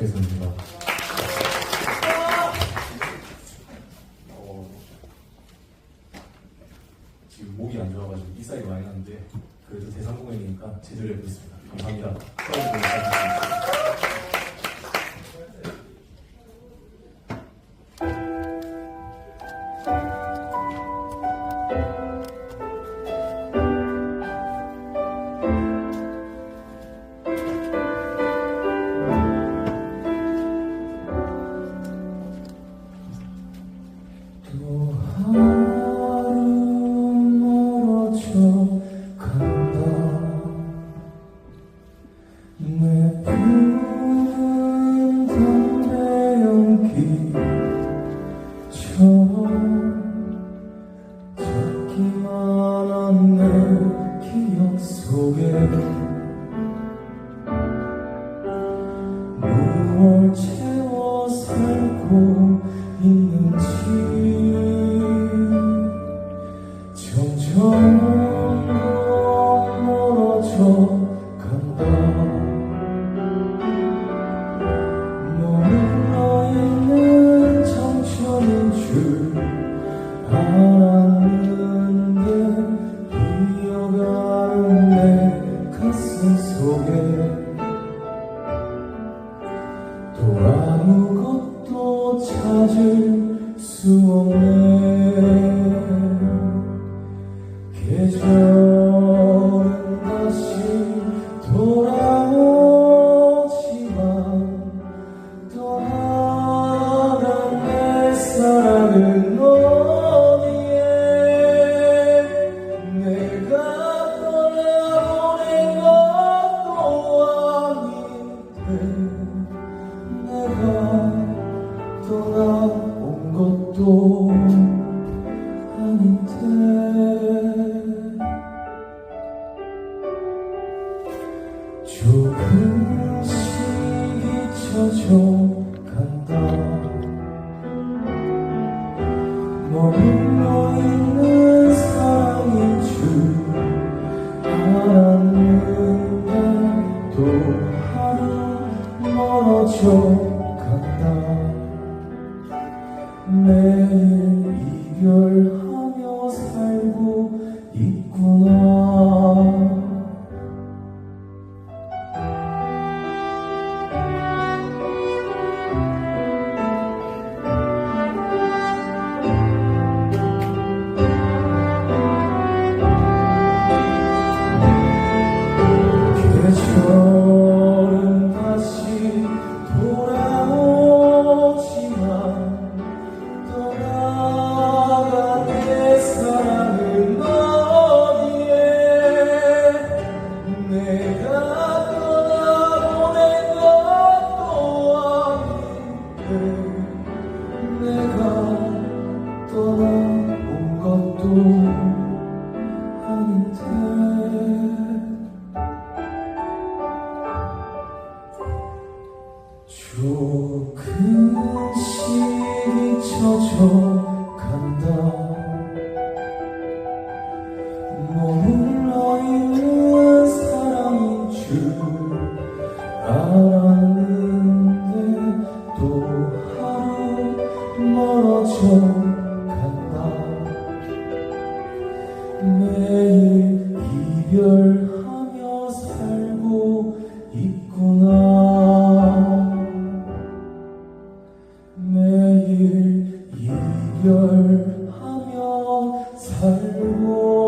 최선입니다. 어, 지금 목이 안 좋아가지고 이사이 많이 났는데 그래도 대상 공연이니까 제대로 해보겠습니다. 감사합니다. 연 또 아무것도 찾을 수 없네. 계절 떠나온 것도 아닌데. 조금씩 잊혀져 간다. 머물러 있는 사랑인 줄 알았는데 또 하루 멀어져 이 조금씩 잊혀져 멀어져 간다. 매일 이별하며 살고 있구나. 매일 이별하며 살고